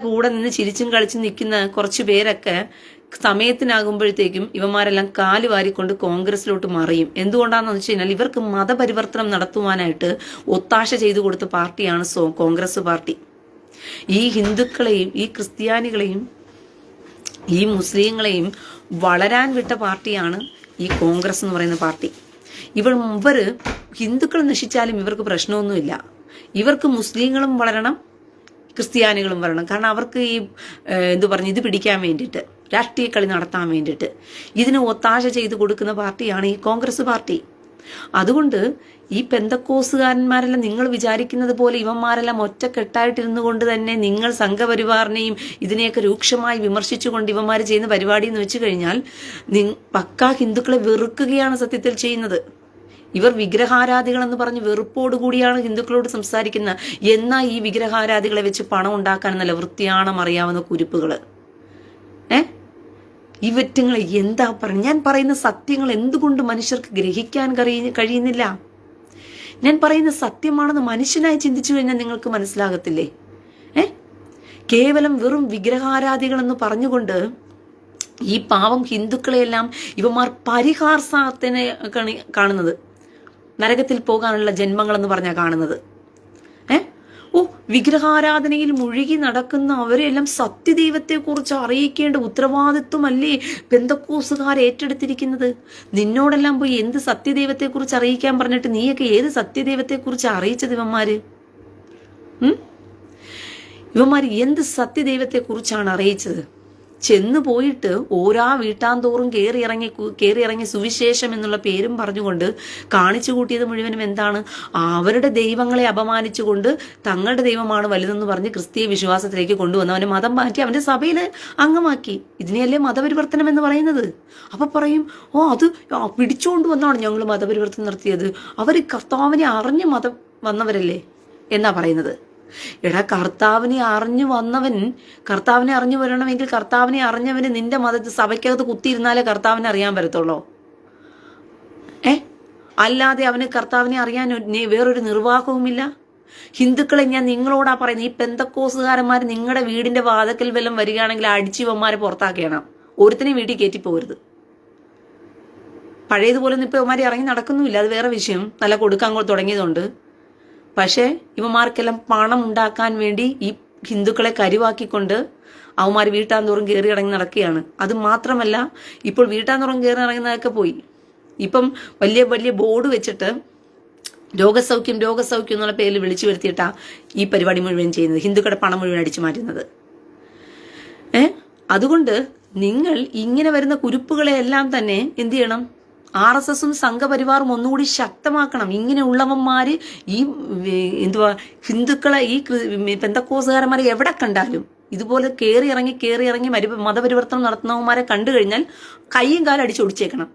കൂടെ നിന്ന് ചിരിച്ചും കളിച്ചും നിൽക്കുന്ന കുറച്ച് പേരൊക്കെ സമയത്തിനാകുമ്പോഴത്തേക്കും ഇവന്മാരെല്ലാം കാൽ വാരിക്കൊണ്ട് കോൺഗ്രസിലോട്ട് മറിയും. എന്തുകൊണ്ടാണെന്ന് വെച്ച് കഴിഞ്ഞാൽ ഇവർക്ക് മതപരിവർത്തനം നടത്തുവാനായിട്ട് ഒത്താശ ചെയ്തു കൊടുത്ത പാർട്ടിയാണ് സോ കോൺഗ്രസ് പാർട്ടി. ഈ ഹിന്ദുക്കളെയും ഈ ക്രിസ്ത്യാനികളെയും ഈ മുസ്ലിങ്ങളെയും വളരാൻ വിട്ട പാർട്ടിയാണ് ഈ കോൺഗ്രസ് എന്ന് പറയുന്ന പാർട്ടി. ഇവർ ഇവർ ഹിന്ദുക്കൾ നശിച്ചാലും ഇവർക്ക് പ്രശ്നമൊന്നുമില്ല. ഇവർക്ക് മുസ്ലിങ്ങളും വളരണം ക്രിസ്ത്യാനികളും വരണം. കാരണം അവർക്ക് ഈ എന്ത് പറഞ്ഞു ഇത് പിടിക്കാൻ വേണ്ടിയിട്ട് രാഷ്ട്രീയ കളി നടത്താൻ വേണ്ടിയിട്ട് ഇതിന് ഒത്താശ ചെയ്ത് കൊടുക്കുന്ന പാർട്ടിയാണ് ഈ കോൺഗ്രസ് പാർട്ടി. അതുകൊണ്ട് ഈ പെന്തക്കോസുകാരന്മാരെല്ലാം നിങ്ങൾ വിചാരിക്കുന്നത് പോലെ ഇവന്മാരെല്ലാം ഒറ്റക്കെട്ടായിട്ടിരുന്നു കൊണ്ട് തന്നെ നിങ്ങൾ സംഘപരിവാറിനെയും ഇതിനെയൊക്കെ രൂക്ഷമായി വിമർശിച്ചുകൊണ്ട് ഇവന്മാർ ചെയ്യുന്ന പരിപാടി എന്ന് വെച്ച് കഴിഞ്ഞാൽ പക്കാ ഹിന്ദുക്കളെ വെറുക്കുകയാണ് സത്യത്തിൽ ചെയ്യുന്നത്. ഇവർ വിഗ്രഹാരാധികൾ എന്ന് പറഞ്ഞ് വെറുപ്പോടുകൂടിയാണ് ഹിന്ദുക്കളോട് സംസാരിക്കുന്നത് എന്നാൽ ഈ വിഗ്രഹാരാധികളെ വെച്ച് പണം ഉണ്ടാക്കാൻ നല്ല വൃത്തിയാണം അറിയാവുന്ന കുരുപ്പുകൾ ഏ? ഇവറ്റങ്ങൾ എന്താ പറഞ്ഞ ഞാൻ പറയുന്ന സത്യങ്ങൾ എന്തുകൊണ്ട് മനുഷ്യർക്ക് ഗ്രഹിക്കാൻ കഴിയ- കഴിയുന്നില്ല? ഞാൻ പറയുന്ന സത്യമാണെന്ന് മനുഷ്യനായി ചിന്തിച്ചു കഴിഞ്ഞാൽ നിങ്ങൾക്ക് മനസ്സിലാകത്തില്ലേ? ഏ? കേവലം വെറും വിഗ്രഹാരാധികൾ എന്ന് പറഞ്ഞുകൊണ്ട് ഈ പാവം ഹിന്ദുക്കളെയെല്ലാം ഇവന്മാർ പരിഹാസത്തിനെ കാണി- കാണുന്നത്. നരകത്തിൽ പോകാനുള്ള ജന്മങ്ങളെന്ന് പറഞ്ഞാൽ കാണുന്നത്. ഏ? ഓ വിഗ്രഹാരാധനയിൽ മുഴുകി നടക്കുന്ന അവരെല്ലാം സത്യദൈവത്തെക്കുറിച്ച് അറിയിക്കേണ്ട ഉത്തരവാദിത്വമല്ലേ ബന്ധക്കൂസുകാർ ഏറ്റെടുത്തിരിക്കുന്നത്? നിന്നോടെല്ലാം പോയി എന്ത് സത്യദൈവത്തെക്കുറിച്ച് അറിയിക്കാൻ പറഞ്ഞിട്ട് നീയൊക്കെ ഏത് സത്യദൈവത്തെക്കുറിച്ച് അറിയിച്ചത് ഇവന്മാര്? ഇവന്മാർ എന്ത് സത്യദൈവത്തെക്കുറിച്ചാണ് അറിയിച്ചത്? ചെന്ന് പോയിട്ട് ഓരോ വീട്ടാന്തോറും കയറി ഇറങ്ങി കയറി ഇറങ്ങി സുവിശേഷം എന്നുള്ള പേരും പറഞ്ഞുകൊണ്ട് കാണിച്ചു കൂട്ടിയത് മുഴുവനും എന്താണ്? അവരുടെ ദൈവങ്ങളെ അപമാനിച്ചുകൊണ്ട് തങ്ങളുടെ ദൈവമാണ് വലുതെന്ന് പറഞ്ഞ് ക്രിസ്തീയ വിശ്വാസത്തിലേക്ക് കൊണ്ടുവന്ന് അവനെ മതം മാറ്റി അവന്റെ സഭയിൽ അംഗമാക്കി. ഇതിനെയല്ലേ മതപരിവർത്തനം എന്ന് പറയുന്നത്? അപ്പൊ പറയും ഓ അത് പിടിച്ചുകൊണ്ട് വന്നാണ് ഞങ്ങൾ മതപരിവർത്തനം നടത്തിയത്. അവർ കർത്താവിനെ അറിഞ്ഞ് മതം വന്നവരല്ലേ? എന്നാ പറയുന്നത്. എടാ കർത്താവിനെ അറിഞ്ഞു വന്നവൻ കർത്താവിനെ അറിഞ്ഞു വരണമെങ്കിൽ കർത്താവിനെ അറിഞ്ഞവന് നിന്റെ മതത്തിൽ സഭയ്ക്കകത്ത് കുത്തിയിരുന്നാലേ കർത്താവിനെ അറിയാൻ പറ്റത്തുള്ളോ. ഏ? അല്ലാതെ അവന് കർത്താവിനെ അറിയാൻ വേറൊരു നിർവാഹവുമില്ല? ഹിന്ദുക്കളെ ഞാൻ നിങ്ങളോടാ പറയുന്നത് ഈ പെന്തക്കോസുകാരന്മാർ നിങ്ങളുടെ വീടിന്റെ വാതക്കൽ വല്ലതും വരികയാണെങ്കിൽ അടിച്ചിവന്മാരെ പുറത്താക്കണം ഒരുത്തിനെയും വീട്ടിൽ കയറ്റി പോകരുത്. പഴയതുപോലെ ഒന്നും ഇവന്മാരെ ഇറങ്ങി നടക്കുന്നുമില്ല അത് വേറെ വിഷയം. നല്ല കൊടുക്കാൻ തുടങ്ങിയതുകൊണ്ട്. പക്ഷേ ഇവന്മാർക്കെല്ലാം പണം ഉണ്ടാക്കാൻ വേണ്ടി ഈ ഹിന്ദുക്കളെ കരിവാക്കിക്കൊണ്ട് അവന്മാർ വീട്ടാന്തോറും കയറി ഇറങ്ങി നടക്കുകയാണ്. അത് മാത്രമല്ല ഇപ്പോൾ വീട്ടാന്തോറും കയറി ഇറങ്ങുന്നതൊക്കെ പോയി. ഇപ്പം വലിയ വലിയ ബോർഡ് വെച്ചിട്ട് രോഗസൗഖ്യം രോഗസൗഖ്യം എന്നുള്ള പേരിൽ വിളിച്ചു വരുത്തിയിട്ടാ ഈ പരിപാടി മുഴുവൻ ചെയ്യുന്നത്. ഹിന്ദുക്കളുടെ പണം മുഴുവൻ അടിച്ചു മാറ്റുന്നത്. ഏ? അതുകൊണ്ട് നിങ്ങൾ ഇങ്ങനെ വരുന്ന കുരുപ്പുകളെ എല്ലാം തന്നെ എന്ത് ചെയ്യണം? ആർ എസ് എസും സംഘപരിവാറും ഒന്നുകൂടി ശക്തമാക്കണം. ഇങ്ങനെ ഉള്ളവന്മാര് ഈ എന്തുവാ ഹിന്ദുക്കളെ ഈ ക്രി- പെന്തക്കോസുകാരന്മാരെ എവിടെ കണ്ടാലും ഇതുപോലെ കയറി ഇറങ്ങി കയറി ഇറങ്ങി മരു- മതപരിവർത്തനം നടത്തുന്നവന്മാരെ കണ്ടു കഴിഞ്ഞാൽ കൈയും കാലും അടിച്ചൊടിച്ചേക്കണം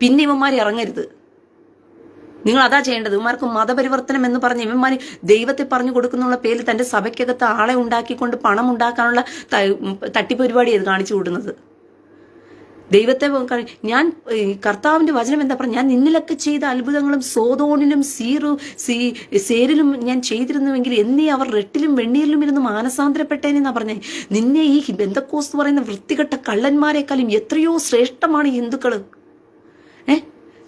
പിന്നെ ഇവന്മാർ ഇറങ്ങരുത്. നിങ്ങൾ അതാ ചെയ്യേണ്ടത്. ഇവന്മാർക്ക് മതപരിവർത്തനം എന്ന് പറഞ്ഞ് ഇവന്മാർ ദൈവത്തെ പറഞ്ഞു കൊടുക്കുന്നുള്ള പേരിൽ തന്റെ സഭയ്ക്കകത്ത് ആളെ ഉണ്ടാക്കിക്കൊണ്ട് പണം ഉണ്ടാക്കാനുള്ള തട്ടിപ്പരിപാടി തട്ടിപ്പ് പരിപാടി ഇത് കാണിച്ചു കൂടുന്നത് ദൈവത്തെ ഞാൻ കർത്താവിന്റെ വചനം എന്താ പറഞ്ഞ? ഞാൻ നിന്നിലൊക്കെ ചെയ്ത അത്ഭുതങ്ങളും സോതോണിലും സീറു സീ സേരിലും ഞാൻ ചെയ്തിരുന്നുവെങ്കിൽ എന്നീ അവർ റെട്ടിലും വെണ്ണീരിലും ഇരുന്ന് മാനസാന്തരപ്പെട്ടേനെന്നാ പറഞ്ഞേ? നിന്നെ ഈ ബന്ധക്കോസ് എന്ന് പറയുന്ന വൃത്തികെട്ട കള്ളന്മാരെക്കാളും എത്രയോ ശ്രേഷ്ഠമാണ് ഹിന്ദുക്കൾ ഏ?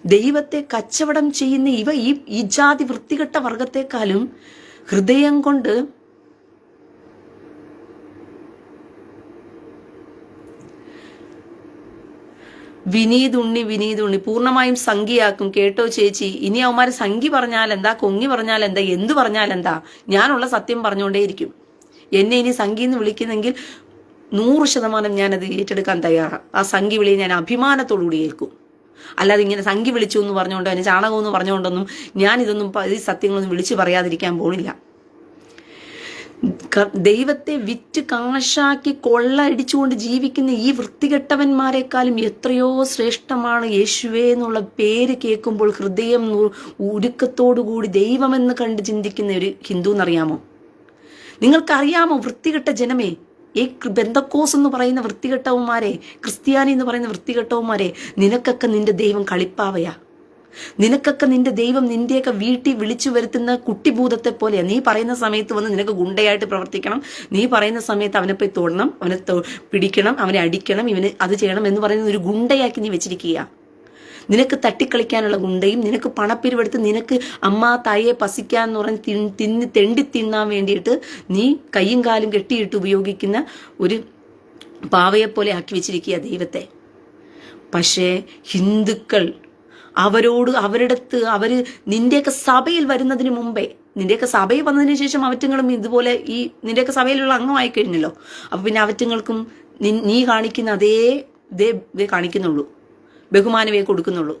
ദൈവത്തെ കച്ചവടം ചെയ്യുന്ന ഇവ ഈ ഈ ജാതി വൃത്തികെട്ട വർഗത്തെക്കാളും ഹൃദയം കൊണ്ട് വിനീത് ഉണ്ണി വിനീത് ഉണ്ണി പൂർണമായും സംഖ്യയാക്കും. കേട്ടോ ചേച്ചി. ഇനി അവന്മാര് സംഖ്യ പറഞ്ഞാൽ എന്താ? കൊങ്ങി പറഞ്ഞാൽ എന്താ? എന്തു പറഞ്ഞാൽ എന്താ? ഞാനുള്ള സത്യം പറഞ്ഞുകൊണ്ടേയിരിക്കും. എന്നെ ഇനി സംഖ്യ എന്ന് വിളിക്കുന്നെങ്കിൽ നൂറ് ശതമാനം ഞാനത് ഏറ്റെടുക്കാൻ തയ്യാറാണ് ആ സംഖ്യ വിളിയെ ഞാൻ അഭിമാനത്തോടുകൂടി ഏൽക്കും. അല്ലാതെ ഇങ്ങനെ സംഖ്യ വിളിച്ചു എന്ന് പറഞ്ഞുകൊണ്ടോ അതിന് ചാണകം എന്ന് പറഞ്ഞുകൊണ്ടൊന്നും ഞാൻ ഇതൊന്നും ഈ സത്യങ്ങളൊന്നും വിളിച്ചു പറയാതിരിക്കാൻ പോണില്ല. ദൈവത്തെ വിറ്റ് കാശാക്കി കൊള്ളയടിച്ചുകൊണ്ട് ജീവിക്കുന്ന ഈ വൃത്തികെട്ടവന്മാരെക്കാളും എത്രയോ ശ്രേഷ്ഠമാണ് യേശുവേ എന്നുള്ള പേര് കേൾക്കുമ്പോൾ ഹൃദയം ഉരുക്കത്തോടുകൂടി ദൈവമെന്ന് കണ്ട് ചിന്തിക്കുന്ന ഒരു ഹിന്ദു എന്നറിയാമോ നിങ്ങൾക്കറിയാമോ വൃത്തികെട്ട ജനമേ? ഈ ബന്ധക്കോസ് എന്ന് പറയുന്ന വൃത്തികെട്ടവന്മാരെ ക്രിസ്ത്യാനി എന്ന് പറയുന്ന വൃത്തികെട്ടവന്മാരെ നിനക്കൊക്കെ നിന്റെ ദൈവം കളിപ്പാവയാ. നിനക്കൊക്കെ നിന്റെ ദൈവം നിന്റെയൊക്കെ വീട്ടിൽ വിളിച്ചു വരുത്തുന്ന കുട്ടിഭൂതത്തെ പോലെയാണ് നീ പറയുന്ന സമയത്ത് വന്ന് നിനക്ക് ഗുണ്ടയായിട്ട് പ്രവർത്തിക്കണം. നീ പറയുന്ന സമയത്ത് അവനെ പോയി തൊടണം അവനെ പിടിക്കണം അവനെ അടിക്കണം ഇവന് അത് ചെയ്യണം എന്ന് പറയുന്ന ഒരു ഗുണ്ടയാക്കി നീ വെച്ചിരിക്കുക നിനക്ക് തട്ടിക്കളിക്കാനുള്ള ഗുണ്ടയും നിനക്ക് പണപ്പിരിവെടുത്ത് നിനക്ക് അമ്മ തായെ പസിക്കാന്ന് പറഞ്ഞ് തിൻ- തിന്ന് തെണ്ടി തിന്നാൻ വേണ്ടിയിട്ട് നീ കൈയും കാലും കെട്ടിയിട്ട് ഉപയോഗിക്കുന്ന ഒരു പാവയെപ്പോലെ പോലെ ആക്കി വെച്ചിരിക്കുക ദൈവത്തെ. പക്ഷേ ഹിന്ദുക്കൾ അവരോട് അവരിടത്ത് അവർ നിന്റെയൊക്കെ സഭയിൽ വരുന്നതിന് മുമ്പേ നിന്റെയൊക്കെ സഭയിൽ വന്നതിന് ശേഷം അവറ്റങ്ങളും ഇതുപോലെ ഈ നിന്റെയൊക്കെ സഭയിലുള്ള അംഗമായി കഴിഞ്ഞല്ലോ. അപ്പം പിന്നെ അവറ്റങ്ങൾക്കും നീ കാണിക്കുന്ന അതേ ഇതേ ഇതേ കാണിക്കുന്നുള്ളൂ. ബഹുമാനമേ കൊടുക്കുന്നുള്ളൂ.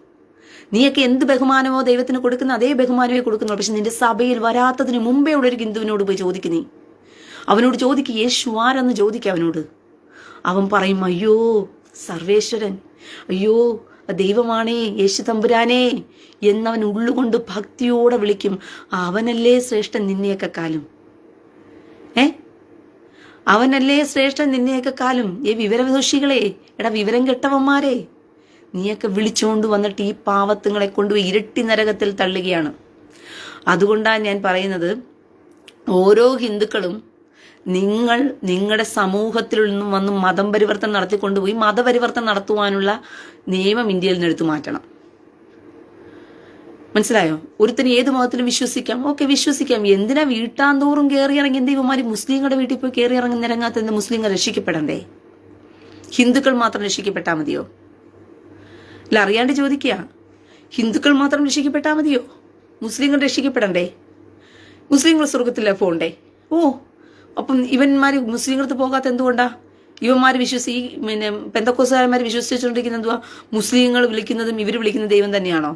നീയൊക്കെ എന്ത് ബഹുമാനമോ ദൈവത്തിന് കൊടുക്കുന്ന അതേ ബഹുമാനമേ കൊടുക്കുന്നുള്ളൂ. പക്ഷെ നിന്റെ സഭയിൽ വരാത്തതിന് മുമ്പേ ഉള്ള ഒരു ഹിന്ദുവിനോട് പോയി ചോദിക്ക് നീ. അവനോട് ചോദിക്ക് യേശു ആരെന്ന് ചോദിക്കുക അവനോട്? അവൻ പറയും അയ്യോ സർവേശ്വരൻ. അയ്യോ ദൈവമാണേ യേശു തമ്പുരാനേ എന്നവൻ ഉള്ളുകൊണ്ട് ഭക്തിയോടെ വിളിക്കും അവനല്ലേ ശ്രേഷ്ഠൻ നിന്നെയൊക്കെ കാലും? ഏ? അവനല്ലേ ശ്രേഷ്ഠൻ നിന്നെയൊക്കെ കാലും? ഏ വിവരദോഷികളെ എടാ വിവരം കെട്ടവന്മാരെ നീയൊക്കെ വിളിച്ചുകൊണ്ട് വന്നിട്ട് ഈ പാവത്തുങ്ങളെ കൊണ്ടുപോയി ഇരട്ടി നരകത്തിൽ തള്ളുകയാണ്. അതുകൊണ്ടാണ് ഞാൻ പറയുന്നത് ഓരോ ഹിന്ദുക്കളും നിങ്ങൾ നിങ്ങളുടെ സമൂഹത്തിൽ നിന്നും വന്ന് മതം പരിവർത്തനം നടത്തിക്കൊണ്ടുപോയി മതപരിവർത്തനം നടത്തുവാനുള്ള നിയമം ഇന്ത്യയിൽ നിന്ന് എടുത്തു മാറ്റണം. മനസ്സിലായോ? ഒരുത്തിന് ഏത് മതത്തിലും വിശ്വസിക്കാം. ഓക്കെ വിശ്വസിക്കാം. എന്തിനാ വീട്ടാന്തോറും കയറി ഇറങ്ങി എന്ത് ഇവന്മാര് മുസ്ലിങ്ങളുടെ വീട്ടിൽ പോയി കയറി ഇറങ്ങുന്ന ഇറങ്ങാത്ത എന്ത് മുസ്ലിങ്ങൾ രക്ഷിക്കപ്പെടണ്ടേ? ഹിന്ദുക്കൾ മാത്രം രക്ഷിക്കപ്പെട്ടാൽ മതിയോ? അല്ല അറിയാണ്ട് ചോദിക്കുക. ഹിന്ദുക്കൾ മാത്രം രക്ഷിക്കപ്പെട്ടാൽ മതിയോ? മുസ്ലിങ്ങൾ രക്ഷിക്കപ്പെടണ്ടേ? മുസ്ലിങ്ങൾ സ്വർഗത്തിലെ പോണ്ടേ? ഓ അപ്പം ഇവന്മാര് മുസ്ലിങ്ങൾക്ക് പോകാത്ത എന്തുകൊണ്ടാ? ഇവന്മാർ വിശ്വസി പിന്നെ പെന്തക്കോസുകാരന്മാർ വിശ്വസിച്ചുകൊണ്ടിരിക്കുന്ന എന്തുവാ? മുസ്ലിങ്ങൾ വിളിക്കുന്നതും ഇവർ വിളിക്കുന്ന ദൈവം തന്നെയാണോ?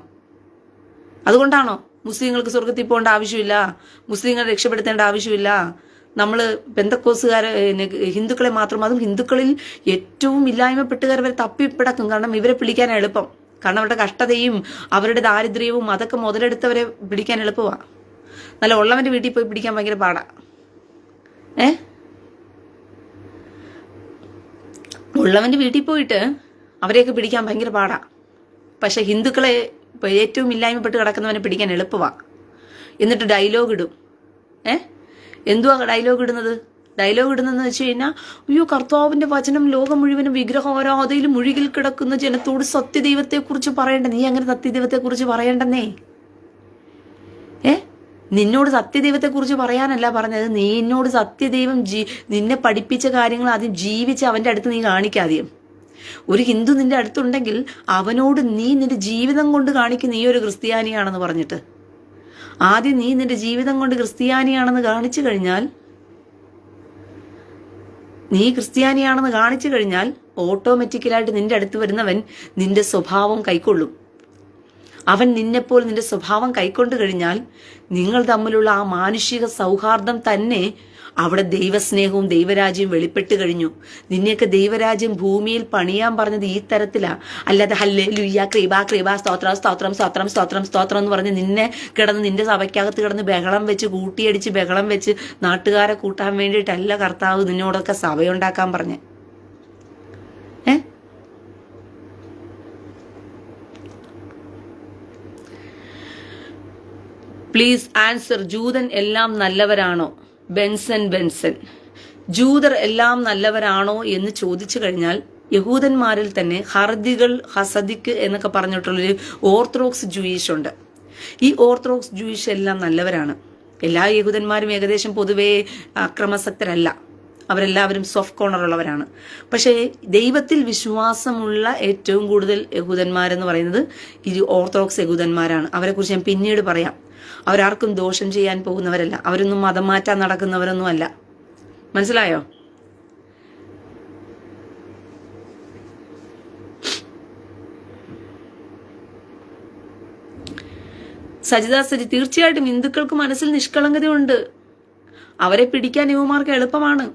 അതുകൊണ്ടാണോ മുസ്ലിങ്ങൾക്ക് സ്വർഗത്തിൽ പോകേണ്ട ആവശ്യമില്ല? മുസ്ലിങ്ങളെ രക്ഷപ്പെടുത്തേണ്ട ആവശ്യമില്ല? നമ്മൾ ബന്ധക്കോസുകാരെ ഹിന്ദുക്കളെ മാത്രം അതും ഹിന്ദുക്കളിൽ ഏറ്റവും ഇല്ലായ്മപ്പെട്ടുകാർ വരെ തപ്പിപ്പിടക്കും. കാരണം ഇവരെ പിടിക്കാൻ എളുപ്പം. കാരണം അവരുടെ കഷ്ടതയും അവരുടെ ദാരിദ്ര്യവും അതൊക്കെ മുതലെടുത്തവരെ പിടിക്കാൻ എളുപ്പമാണ് നല്ല ഉള്ളവന്റെ വീട്ടിൽ പോയി പിടിക്കാൻ ഭയങ്കര പാടാ. ഏ? ഉള്ളവന്റെ വീട്ടിൽ പോയിട്ട് അവരെയൊക്കെ പിടിക്കാൻ ഭയങ്കര പാടാ. പക്ഷെ ഹിന്ദുക്കളെ ഏറ്റവും ഇല്ലായ്മപ്പെട്ട് കിടക്കുന്നവനെ പിടിക്കാൻ എളുപ്പമാ എന്നിട്ട് ഡയലോഗ് ഇടും. ഏ? എന്തുവാ ഡയലോഗ് ഇടുന്നത്? ഡയലോഗ് ഇടുന്നതെന്ന് വെച്ച് കഴിഞ്ഞാൽ അയ്യോ കർത്താവിന്റെ വചനം ലോകം മുഴുവനും വിഗ്രഹാരാധയിൽ മുഴുകിൽ കിടക്കുന്ന ജനത്തോട് സത്യദൈവത്തെക്കുറിച്ച് പറയണ്ട? നീ അങ്ങനെ സത്യദൈവത്തെക്കുറിച്ച് പറയണ്ടെന്നേ. ഏ? നിന്നോട് സത്യദൈവത്തെക്കുറിച്ച് പറയാനല്ല പറഞ്ഞത്. നീ എന്നോട് സത്യദൈവം ജീ നിന്നെ പഠിപ്പിച്ച കാര്യങ്ങൾ ആദ്യം ജീവിച്ച് അവന്റെ അടുത്ത് നീ കാണിക്കാതെയും. ഒരു ഹിന്ദു നിന്റെ അടുത്തുണ്ടെങ്കിൽ അവനോട് നീ നിന്റെ ജീവിതം കൊണ്ട് കാണിക്കും നീ ഒരു ക്രിസ്ത്യാനിയാണെന്ന് പറഞ്ഞിട്ട്. ആദ്യം നീ നിന്റെ ജീവിതം കൊണ്ട് ക്രിസ്ത്യാനിയാണെന്ന് കാണിച്ചു കഴിഞ്ഞാൽ നീ ക്രിസ്ത്യാനിയാണെന്ന് കാണിച്ചു കഴിഞ്ഞാൽ ഓട്ടോമാറ്റിക്കലായിട്ട് നിന്റെ അടുത്ത് വരുന്നവൻ നിന്റെ സ്വഭാവം കൈക്കൊള്ളും. അവൻ നിന്നെപ്പോൾ നിന്റെ സ്വഭാവം കൈക്കൊണ്ടു കഴിഞ്ഞാൽ നിങ്ങൾ തമ്മിലുള്ള ആ മാനുഷിക സൗഹാർദ്ദം തന്നെ അവിടെ ദൈവസ്നേഹവും ദൈവരാജ്യവും വെളിപ്പെട്ട് കഴിഞ്ഞു. നിന്നെയൊക്കെ ദൈവരാജ്യം ഭൂമിയിൽ പണിയാൻ പറഞ്ഞത് ഈ തരത്തിലാ. അല്ലാതെ ഹല്ലേ ലുയ്യ ക്രീബ ക്രീബ സ്തോത്രം സ്തോത്രം സ്തോത്രം സ്തോത്രം സ്തോത്രം എന്ന് പറഞ്ഞ് നിന്നെ കിടന്ന് നിന്റെ സഭയ്ക്കകത്ത് കിടന്ന് ബഹളം വെച്ച് കൂട്ടിയടിച്ച് ബഹളം വെച്ച് നാട്ടുകാരെ കൂട്ടാൻ വേണ്ടിയിട്ടല്ല കർത്താവ് നിന്നോടൊക്കെ സഭയുണ്ടാക്കാൻ പറഞ്ഞേ. പ്ലീസ് ആൻസർ ജൂതൻ എല്ലാം നല്ലവരാണോ? ബെൻസൻ ബെൻസൻ ജൂതർ എല്ലാം നല്ലവരാണോ എന്ന് ചോദിച്ചു കഴിഞ്ഞാൽ യഹൂദന്മാരിൽ തന്നെ ഹർദികൾ ഹസദിക്ക് എന്നൊക്കെ പറഞ്ഞിട്ടുള്ളൊരു ഓർത്തഡോക്സ് ജൂയിഷ് ഉണ്ട്. ഈ ഓർത്തഡോക്സ് ജൂയിഷ് എല്ലാം നല്ലവരാണ്. എല്ലാ യഹൂദന്മാരും ഏകദേശം പൊതുവേ അക്രമസക്തരല്ല. അവരെല്ലാവരും സോഫ്റ്റ് കോർണർ ഉള്ളവരാണ് പക്ഷേ ദൈവത്തിൽ വിശ്വാസമുള്ള ഏറ്റവും കൂടുതൽ യഹൂദന്മാരെന്ന് പറയുന്നത് ഈ ഓർത്തഡോക്സ് യഹൂദന്മാരാണ്. അവരെക്കുറിച്ച് ഞാൻ പിന്നീട് പറയാം. അവരാർക്കും ദോഷം ചെയ്യാൻ പോകുന്നവരല്ല. അവരൊന്നും മതം മാറ്റാൻ നടക്കുന്നവരൊന്നും അല്ല മനസ്സിലായോ സജിദാസരി തീർച്ചയായിട്ടും ഹിന്ദുക്കൾക്ക് മനസ്സിൽ നിഷ്കളങ്കതയുണ്ട്. അവരെ പിടിക്കാൻ യുവമാർക്ക് എളുപ്പമാണ്.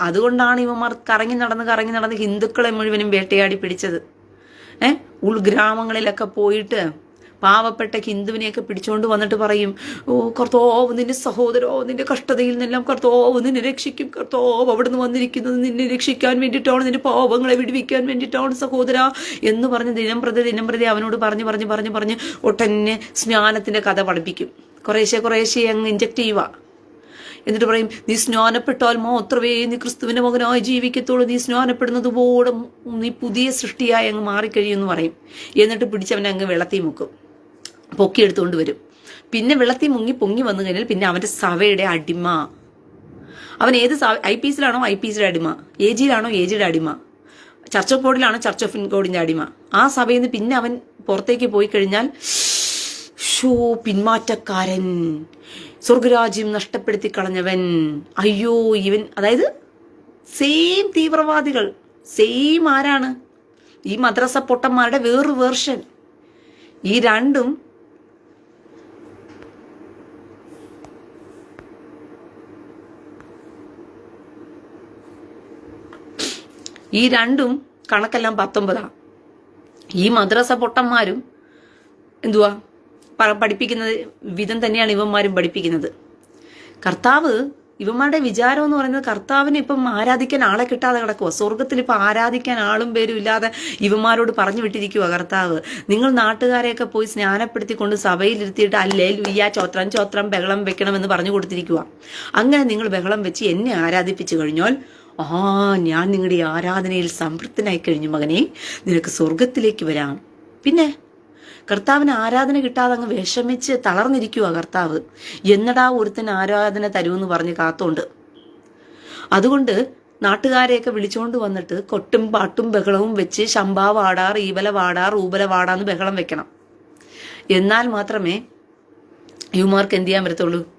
അതുകൊണ്ടാണ് ഇവന്മാർ കറങ്ങി നടന്ന് കറങ്ങി നടന്ന് ഹിന്ദുക്കളെ മുഴുവനും വേട്ടയാടി പിടിച്ചത്. ഏഹ് ഉൾഗ്രാമങ്ങളിലൊക്കെ പോയിട്ട് പാവപ്പെട്ട ഹിന്ദുവിനെയൊക്കെ പിടിച്ചുകൊണ്ട് വന്നിട്ട് പറയും ഓ കർത്തോവ് നിന്റെ സഹോദരോ നിന്റെ കഷ്ടതയിൽ നിന്നെല്ലാം കർത്തോവ് നിന്നെ രക്ഷിക്കും. കർത്തോവ് അവിടുന്ന് വന്നിരിക്കുന്നത് നിന്നെ രക്ഷിക്കാൻ വേണ്ടിയിട്ടാണ് നിന്റെ പാവങ്ങളെ വിടുവിക്കാൻ വേണ്ടിയിട്ടാണ് സഹോദര. എന്ന് പറഞ്ഞ് ദിനം പ്രതി ദിനം പ്രതി അവനോട് പറഞ്ഞ് പറഞ്ഞ് പറഞ്ഞ് പറഞ്ഞ് ഒട്ടന്നെ സ്നാനത്തിന്റെ കഥ പഠിപ്പിക്കും. കുറേശ്ശെ കുറേശ്ശെ അങ്ങ് ഇഞ്ചക്ട് ചെയ്യുക എന്നിട്ട് പറയും നീ സ്നാനപ്പെട്ടാൽ മാത്രമേ നീ ക്രിസ്തുവിന്റെ മകനായി ജീവിക്കത്തുള്ളൂ. നീ സ്നാനപ്പെടുന്നത് പോലും നീ പുതിയ സൃഷ്ടിയായി അങ്ങ് മാറിക്കഴിയുമെന്ന് പറയും. എന്നിട്ട് പിടിച്ചവനെ അങ്ങ് വെള്ളത്തിൽ മുക്കും. പൊക്കിയെടുത്തുകൊണ്ട് വരും. പിന്നെ വെള്ളത്തിൽ മുങ്ങി പൊങ്ങി വന്നു കഴിഞ്ഞാൽ പിന്നെ അവന്റെ സവയുടെ അടിമ. അവൻ ഏത് ഐ പി എസിലാണോ ഐ പി എസിയുടെ അടിമ. എ ജിയിലാണോ എ ജിയുടെ അടിമ. ചർച്ച് ഓഫ് ബോർഡിലാണോ ചർച്ച് ഓഫ് ഗോഡിന്റെ അടിമ. ആ സഭയിൽ നിന്ന് പിന്നെ അവൻ പുറത്തേക്ക് പോയി കഴിഞ്ഞാൽ ഷോ പിന്മാറ്റക്കാരൻ. സ്വർഗരാജ്യം നഷ്ടപ്പെടുത്തി കളഞ്ഞവൻ. അയ്യോ ഇവൻ അതായത് സെയിം തീവ്രവാദികൾ. സെയിം ആരാണ്? ഈ മദ്രസ പൊട്ടന്മാരുടെ വേറൊരു വേർഷൻ ഈ രണ്ടും ഈ രണ്ടും കണക്കെല്ലാം പത്തൊമ്പതാ. ഈ മദ്രസ പൊട്ടന്മാരും എന്തുവാ? പഠിപ്പിക്കുന്നത് വിധം തന്നെയാണ് ഇവന്മാരും പഠിപ്പിക്കുന്നത്. കർത്താവ് ഇവന്മാരുടെ വിചാരം എന്ന് പറയുന്നത് കർത്താവിനെ ഇപ്പം ആരാധിക്കാൻ ആളെ കിട്ടാതെ കിടക്കുക സ്വർഗത്തിൽ ഇപ്പം ആരാധിക്കാൻ ആളും പേരും ഇല്ലാതെ ഇവന്മാരോട് പറഞ്ഞു വിട്ടിരിക്കുക കർത്താവ്. നിങ്ങൾ നാട്ടുകാരെയൊക്കെ പോയി സ്നാനപ്പെടുത്തിക്കൊണ്ട് സഭയിലിരുത്തിയിട്ട് അല്ലേ ലുയ്യ ചോത്രം ചോത്രം ബഹളം വെക്കണമെന്ന് പറഞ്ഞു കൊടുത്തിരിക്കുക അങ്ങനെ നിങ്ങൾ ബഹളം വെച്ച് എന്നെ ആരാധിപ്പിച്ചു കഴിഞ്ഞാൽ ആ ഞാൻ നിങ്ങളുടെ ആരാധനയിൽ സംതൃപ്തനായി കഴിഞ്ഞു മകനെ. നിനക്ക് സ്വർഗത്തിലേക്ക് വരാം. പിന്നെ കർത്താവിന് ആരാധന കിട്ടാതെ അങ്ങ് വിഷമിച്ച് തളർന്നിരിക്കുക കർത്താവ്. എന്നടാ ഒരുത്തൻ ആരാധന തരുമെന്ന് പറഞ്ഞ് കാത്തോണ്ട്. അതുകൊണ്ട് നാട്ടുകാരെയൊക്കെ വിളിച്ചുകൊണ്ട് വന്നിട്ട് കൊട്ടും പാട്ടും ബഹളവും വെച്ച് ശമ്പാ വാടാർ ഈവല വാടാർ ഊബല വാടാന്ന് ബഹളം വെക്കണം. എന്നാൽ മാത്രമേ യുമാർക്ക് എന്ത് ചെയ്യാൻ പറ്റത്തുള്ളൂ?